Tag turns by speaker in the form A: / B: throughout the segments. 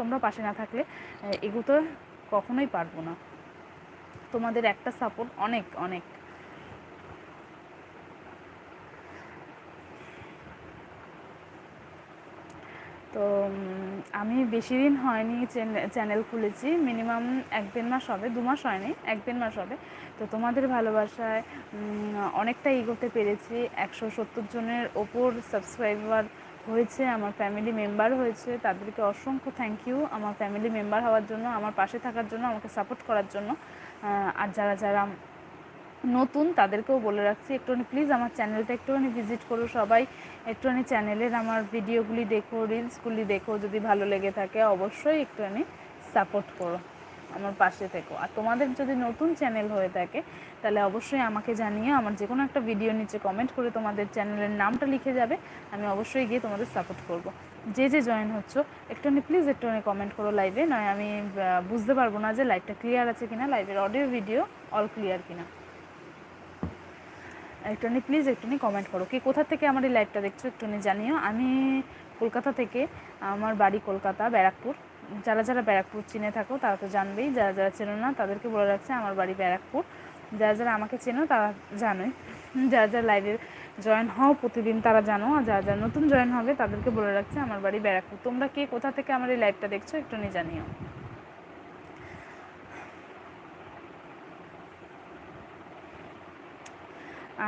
A: তোমরা পাশে না থাকলে এগুতো কখনোই পারব না। তোমাদের একটা সাপোর্ট অনেক অনেক। তো আমি বেশি দিন হয়নি চ্যানেল খুলেছি, মিনিমাম এক দেড় মাস হবে, দু মাস হয়নি, এক দেড় মাস হবে। তো তোমাদের ভালোবাসায় অনেকটা এগোতে পেরেছি, একশো সত্তর জনের ওপর সাবস্ক্রাইবার হয়েছে, আমার ফ্যামিলি মেম্বার হয়েছে, তাদেরকে অসংখ্য থ্যাংক ইউ আমার ফ্যামিলি মেম্বার হওয়ার জন্য, আমার পাশে থাকার জন্য, আমাকে সাপোর্ট করার জন্য। আর যারা যারা নতুন, তাদেরকেও বলে রাখছি, একটুখানি প্লিজ আমার চ্যানেলটা একটুখানি ভিজিট করো সবাই। একটুখানি চ্যানেলের আমার ভিডিওগুলি দেখো রিলসগুলি দেখো, যদি ভালো লেগে থাকে অবশ্যই একটুখানি সাপোর্ট করো। আমার পাশে থেকো। আর তোমাদের যদি নতুন চ্যানেল হয়ে থাকে, তাহলে অবশ্যই আমাকে জানিয়ে আমার যে কোনো একটা ভিডিও নিচে কমেন্ট করে তোমাদের চ্যানেলের নামটা লিখে যাবে। আমি অবশ্যই গিয়ে তোমাদের সাপোর্ট করব। যে যে জয়েন হচ্ছ একটুখানি প্লিজ একটুখানি কমেন্ট করো লাইভে নয় আমি বুঝতে পারব না যে লাইভটা ক্লিয়ার আছে কিনা। লাইভের অডিও ভিডিও অল ক্লিয়ার কিনা। একটুখানি প্লিজ একটুখানি কমেন্ট করো। কে কোথা থেকে আমার এই লাইভটা দেখছ একটুখানি জানিও। আমি কলকাতা থেকে, আমার বাড়ি কলকাতা, ব্যারাকপুর। যারা যারা ব্যারাকপুর চিনে থাকো, তারা তো জানবেই, যারা যারা চেনো না, তাদেরকে বলে রাখছে আমার বাড়ি ব্যারাকপুর। যারা যারা আমাকে চেনো, তারা জানোই। যারা যারা লাইভে জয়েন হও প্রতিদিন, তারা জানো। আর যারা যারা নতুন জয়েন হবে, তাদেরকে বলে রাখছে আমার বাড়ি ব্যারাকপুর। তোমরা কে, কোথা থেকে আমার এই লাইভটা দেখছ একটুখানি জানিও।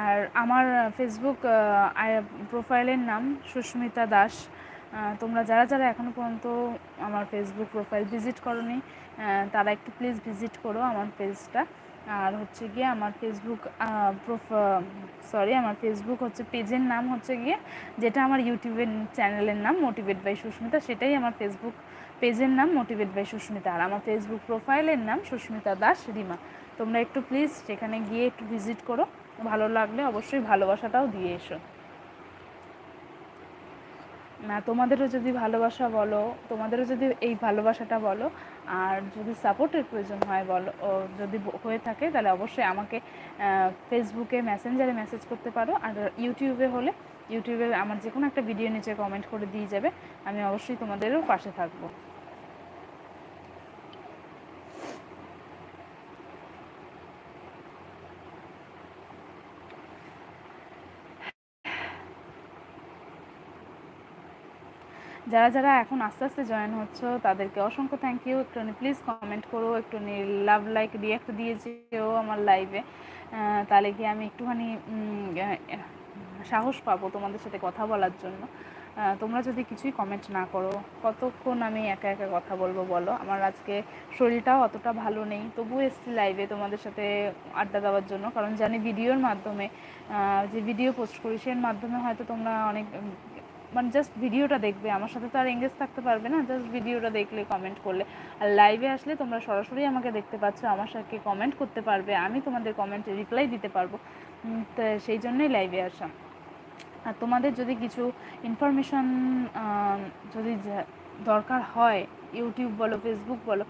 A: আর আমার ফেসবুক প্রোফাইলের নাম সুস্মিতা দাস। তোমরা যারা যারা এখনও পর্যন্ত আমার ফেসবুক প্রোফাইল ভিজিট করনি তারা একটু প্লিজ ভিজিট করো আমার পেজটা আর হচ্ছে গিয়ে আমার ফেসবুক সরি আমার ফেসবুক হচ্ছে পেজের নাম হচ্ছে গিয়ে, যেটা আমার ইউটিউবের চ্যানেলের নাম মোটিভেট বাই সুস্মিতা সেটাই আমার ফেসবুক পেজের নাম মোটিভেট বাই সুস্মিতা আর আমার ফেসবুক প্রোফাইলের নাম সুস্মিতা দাস রিমা তোমরা একটু প্লিজ সেখানে গিয়ে একটু ভিজিট করো, ভালো লাগলে অবশ্যই ভালোবাসাটাও দিয়ে এসো। তোমাদেরও যদি ভালোবাসা বলো, তোমাদেরও যদি এই ভালোবাসাটা বলো, আর যদি সাপোর্টের প্রয়োজন হয় বলো যদি হয়ে থাকে, তাহলে অবশ্যই আমাকে ফেসবুকে মেসেঞ্জারে মেসেজ করতে পারো, আর ইউটিউবে হলে ইউটিউবে আমার যে কোনো একটা ভিডিও নিচে কমেন্ট করে দিয়ে যাবে, আমি অবশ্যই তোমাদেরও পাশে থাকব। যারা যারা এখন আস্তে আস্তে জয়েন হচ্ছে, তাদেরকে অসংখ্য থ্যাংক ইউ একটু প্লিজ কমেন্ট করো একটু লাভ লাইক রিয়াক্ট দিয়েছেও আমার লাইভে তাহলে কি আমি একটুখানি সাহস পাবো তোমাদের সাথে কথা বলার জন্য। তোমরা যদি কিছুই কমেন্ট না করো, কতক্ষণ আমি একা একা কথা বলব বলো? আমার আজকে শরীরটাও অতটা ভালো নেই, তবুও এসছি লাইভে তোমাদের সাথে আড্ডা দেওয়ার জন্য। কারণ জানি ভিডিওর মাধ্যমে যে ভিডিও পোস্ট করি, সের মাধ্যমে হয়তো তোমরা অনেক মানে জাস্ট ভিডিওটা দেখবে। আমার সাথে তো আর এঙ্গেজ থাকতে পারবে না। জাস্ট ভিডিওটা দেখলে কমেন্ট করলে। আর লাইভে আসলে তোমরা সরাসরি আমাকে দেখতে পাচ্ছ, আমার সাথে কমেন্ট করতে পারবে। আমি তোমাদের কমেন্টে রিপ্লাই দিতে পারব। তো সেই জন্যই লাইভে আসা। আর তোমাদের যদি কিছু ইনফরমেশান যদি দরকার হয় ইউটিউব বলো ফেসবুক বলো,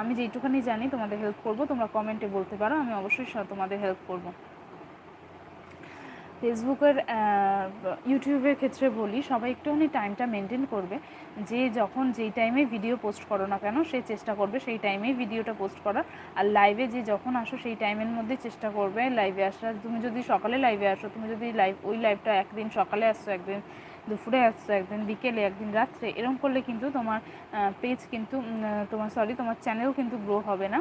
A: আমি যেইটুখানি জানি, তোমাদের হেল্প করব। তোমরা কমেন্টে বলতে পারো। আমি অবশ্যই তোমাদের হেল্প করব। ফেসবুকের ইউটিউবের ক্ষেত্রে বলি, সবাই একটুখানি টাইমটা মেনটেন করবে। যে যখন যেই টাইমে ভিডিও পোস্ট করো না কেন, সে চেষ্টা করবে সেই টাইমেই ভিডিওটা পোস্ট করার। আর লাইভে যে যখন আসো সেই টাইমের মধ্যে চেষ্টা করবে লাইভে আসার। তুমি যদি সকালে লাইভে আসো, তুমি যদি লাইভ ওই লাইভটা একদিন সকালে আসছো, একদিন দুপুরে আসছো একদিন বিকেলে, একদিন রাত্রে এরকম করলে কিন্তু তোমার পেজ কিন্তু তোমার সরি তোমার চ্যানেল কিন্তু গ্রো হবে না।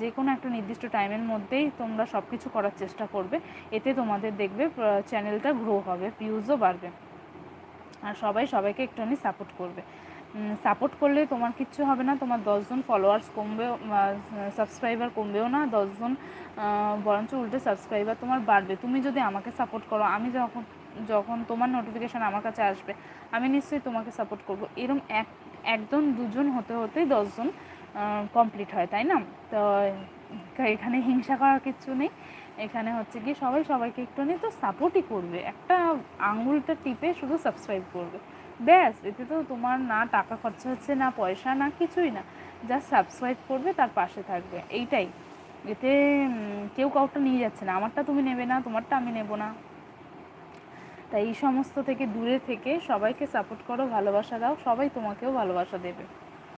A: যে কোনো একটা নির্দিষ্ট টাইমের মধ্যেই তোমরা সব কিছু করার চেষ্টা করবে। এতে তোমাদের দেখবে চ্যানেলটা গ্রো হবে ভিউজও বাড়বে। আর সবাই সবাইকে একটুখানি সাপোর্ট করবে। সাপোর্ট করলে তোমার কিচ্ছু হবে না। তোমার দশজন ফলোয়ার্স কমবেও সাবস্ক্রাইবার কমবেও না। দশজন বরঞ্চ উল্টে সাবস্ক্রাইবার তোমার বাড়বে। তুমি যদি আমাকে সাপোর্ট করো, আমি যখন যখন তোমার নোটিফিকেশান আমার কাছে আসবে, আমি নিশ্চয়ই তোমাকে সাপোর্ট করব। এরম এক, একজন, দুজন হতে হতেই দশজন কমপ্লিট হয়, তাই না? তো, এখানে হিংসা করার কিছু নেই। এখানে হচ্ছে কি সবাই সবাইকে একটু নিয়ে তো সাপোর্টই করবে। একটা আঙুলটা টিপে শুধু সাবস্ক্রাইব করবে। ব্যাস, এতে তো তোমার না টাকা খরচা হচ্ছে, না পয়সা, না কিছুই না। যা সাবস্ক্রাইব করবে, তার পাশে থাকবে। এইটাই। এতে কেউ কাউটা নিয়ে যাচ্ছে না। আমারটা তুমি নেবে না, তোমারটা আমি নেব না। তাই এই সমস্ত থেকে দূরে থেকে সবাইকে সাপোর্ট করো, ভালোবাসা দাও, সবাই তোমাকেও ভালোবাসা দেবে।